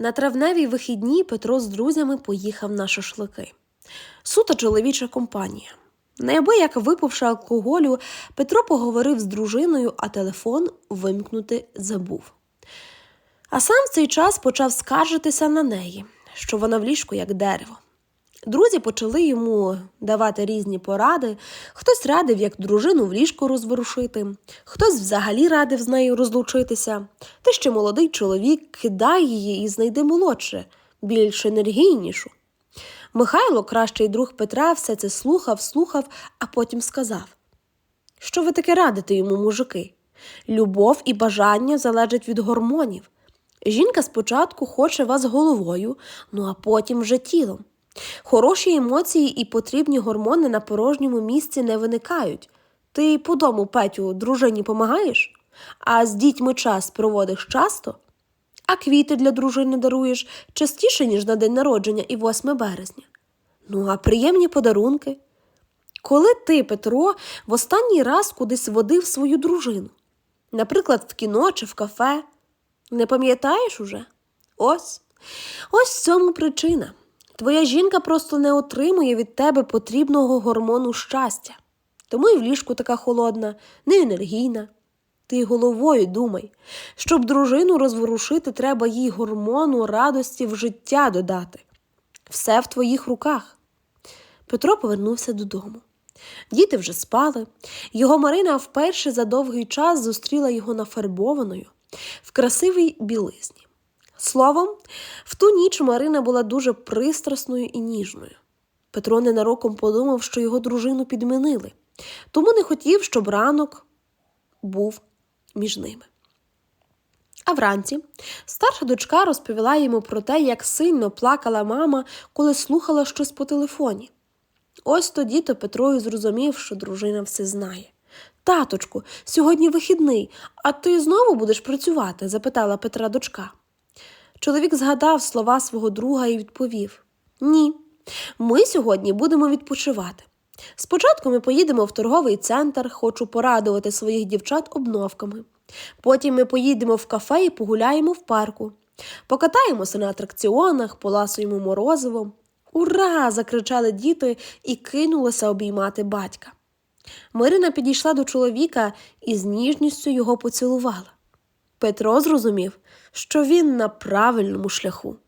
На травневій вихідні Петро з друзями поїхав на шашлики. Суто чоловіча компанія. Неабияк випивши алкоголю, Петро поговорив з дружиною, а телефон вимкнути забув. А сам в цей час почав скаржитися на неї, що вона в ліжку як дерево. Друзі почали йому давати різні поради. Хтось радив, як дружину в ліжко розворушити, хтось взагалі радив з нею розлучитися. Ти ще молодий чоловік, кидай її і знайди молодше, більш енергійнішу. Михайло, кращий друг Петра, все це слухав, слухав, а потім сказав: Що ви таке радите йому, мужики? Любов і бажання залежать від гормонів. Жінка спочатку хоче вас головою, ну а потім вже тілом. Хороші емоції і потрібні гормони на порожньому місці не виникають. Ти по дому, Петю, дружині помагаєш? А з дітьми час проводиш часто? А квіти для дружини даруєш частіше, ніж на день народження і 8 березня. Ну, а приємні подарунки. Коли ти, Петро, в останній раз кудись водив свою дружину? Наприклад, в кіно чи в кафе? Не пам'ятаєш уже? Ось. Ось в цьому причина. Твоя жінка просто не отримує від тебе потрібного гормону щастя. Тому і в ліжку така холодна, неенергійна. Ти головою думай, щоб дружину розворушити, треба їй гормону радості в життя додати. Все в твоїх руках. Петро повернувся додому. Діти вже спали. Його Марина вперше за довгий час зустріла його нафарбованою в красивій білизні. Словом, в ту ніч Марина була дуже пристрасною і ніжною. Петро ненароком подумав, що його дружину підмінили, тому не хотів, щоб ранок був між ними. А вранці старша дочка розповіла йому про те, як сильно плакала мама, коли слухала щось по телефоні. Ось тоді то Петро і зрозумів, що дружина все знає. Таточку, сьогодні вихідний, а ти знову будеш працювати? запитала Петра дочка. Чоловік згадав слова свого друга і відповів: Ні, ми сьогодні будемо відпочивати. Спочатку ми поїдемо в торговий центр, хочу порадувати своїх дівчат обновками. Потім ми поїдемо в кафе і погуляємо в парку. Покатаємося на атракціонах, поласуємо морозивом. Ура! закричали діти і кинулися обіймати батька. Мирина підійшла до чоловіка і з ніжністю його поцілувала. Петро зрозумів, що він на правильному шляху.